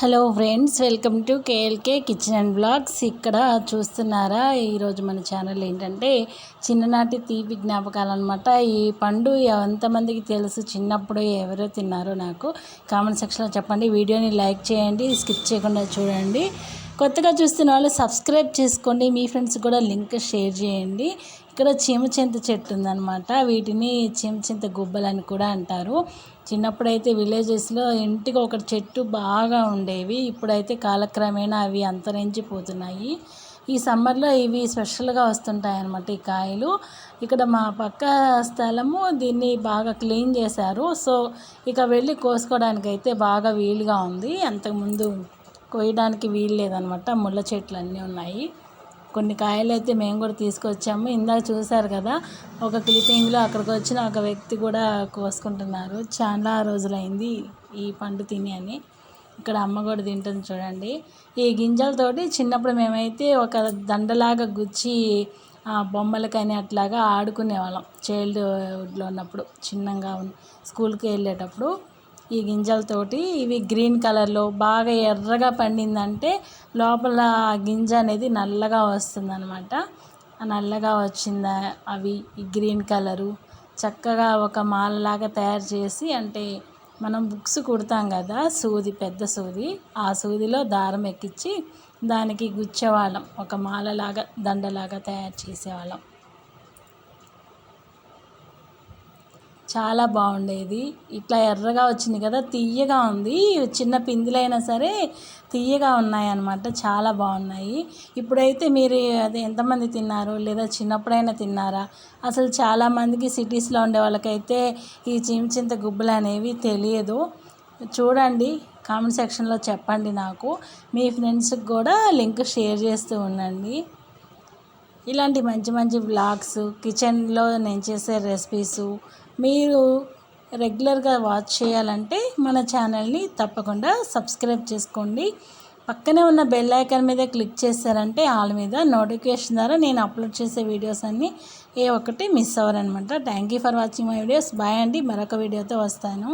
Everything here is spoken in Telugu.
Hello friends welcome to KLK kitchen and blogs. ఇక్కడ చూస్తున్నారా ఈరోజు మన ఛానల్ ఏంటంటే చిన్ననాటి తీపి జ్ఞాపకాలు అనమాట ఈ పండు ఎంతమందికి తెలుసు చిన్నప్పుడు ఎవరో తిన్నారో నాకు కామెంట్ సెక్షన్లో చెప్పండి. వీడియోని లైక్ చేయండి స్కిప్ చేయకుండా చూడండి. కొత్తగా చూస్తున్న వాళ్ళు సబ్స్క్రైబ్ చేసుకోండి. మీ ఫ్రెండ్స్ కూడా లింక్ షేర్ చేయండి. ఇక్కడ చీమచింత చెట్టు ఉందన్నమాట. వీటిని చీమచింత గుబ్బలని కూడా అంటారు. చిన్నప్పుడైతే విలేజెస్లో ఇంటికి ఒక చెట్టు బాగా ఉండేవి. ఇప్పుడైతే కాలక్రమేణా అవి అంతరించిపోతున్నాయి. ఈ సమ్మర్లో ఇవి స్పెషల్గా వస్తుంటాయి అన్నమాట ఈ కాయలు. ఇక్కడ మా పక్క స్థలము దీన్ని బాగా క్లీన్ చేశారు. సో ఇక వెళ్ళి కోసుకోవడానికి అయితే బాగా వీలుగా ఉంది. అంతకుముందు కోయడానికి వీలు లేదనమాట ముళ్ళ చెట్లు అన్నీ ఉన్నాయి. కొన్ని కాయలు అయితే మేము కూడా తీసుకొచ్చాము. ఇందాక చూసారు కదా ఒక క్లిప్పింగ్లో అక్కడికి వచ్చిన ఒక వ్యక్తి కూడా కోసుకుంటున్నారు. చాలా రోజులైంది ఈ పండు తిని అని. ఇక్కడ అమ్మ కూడా తింటుంది చూడండి. ఈ గింజలతోటి చిన్నప్పుడు మేమైతే ఒక దండలాగా గుచ్చి బొమ్మలకని అట్లాగా ఆడుకునేవాళ్ళం. చైల్డ్హుడ్లో ఉన్నప్పుడు చిన్నగా స్కూల్కి వెళ్ళేటప్పుడు. ఈ గింజలతోటి ఇవి గ్రీన్ కలర్లో బాగా ఎర్రగా పండిందంటే లోపల గింజ అనేది నల్లగా వస్తుంది అనమాట నల్లగా వచ్చిందా అవి ఈ గ్రీన్ కలరు చక్కగా ఒక మాలలాగా తయారు చేసి అంటే మనం బుక్స్ కుడతాం కదా సూది పెద్ద సూది ఆ సూదిలో దారం ఎక్కించి దానికి గుచ్చేవాళ్ళం. ఒక మాలలాగా దండలాగా తయారు చేసేవాళ్ళం. చాలా బాగుండేది. ఇట్లా ఎర్రగా వచ్చింది కదా తీయగా ఉంది. చిన్న పిందులైనా సరే తీయగా ఉన్నాయి అన్నమాట చాలా బాగున్నాయి. ఇప్పుడైతే మీరు అది ఎంతమంది తిన్నారు? లేదా చిన్నప్పుడైనా తిన్నారా? అసలు చాలామందికి సిటీస్లో ఉండే వాళ్ళకైతే ఈ చింత గుబ్బలు అనేవి తెలియదు. చూడండి కామెంట్ సెక్షన్లో చెప్పండి నాకు. మీ ఫ్రెండ్స్కి కూడా లింక్ షేర్ చేస్తూ ఉండండి. ఇలాంటి మంచి మంచి బ్లాగ్స్ కిచెన్లో నేను చేసే రెసిపీస్ మీరు రెగ్యులర్గా వాచ్ చేయాలంటే మన ఛానల్ని తప్పకుండా సబ్స్క్రైబ్ చేసుకోండి. పక్కనే ఉన్న బెల్ ఐకాన్ మీద క్లిక్ చేశారంటే ఆల్ మీద నోటిఫికేషన్ ద్వారా నేను అప్లోడ్ చేసే వీడియోస్ అన్నీ ఏ ఒక్కటి miss అవ్వరనమాట. Thank you for watching my videos bye అండి. మరొక వీడియోతో వస్తాను.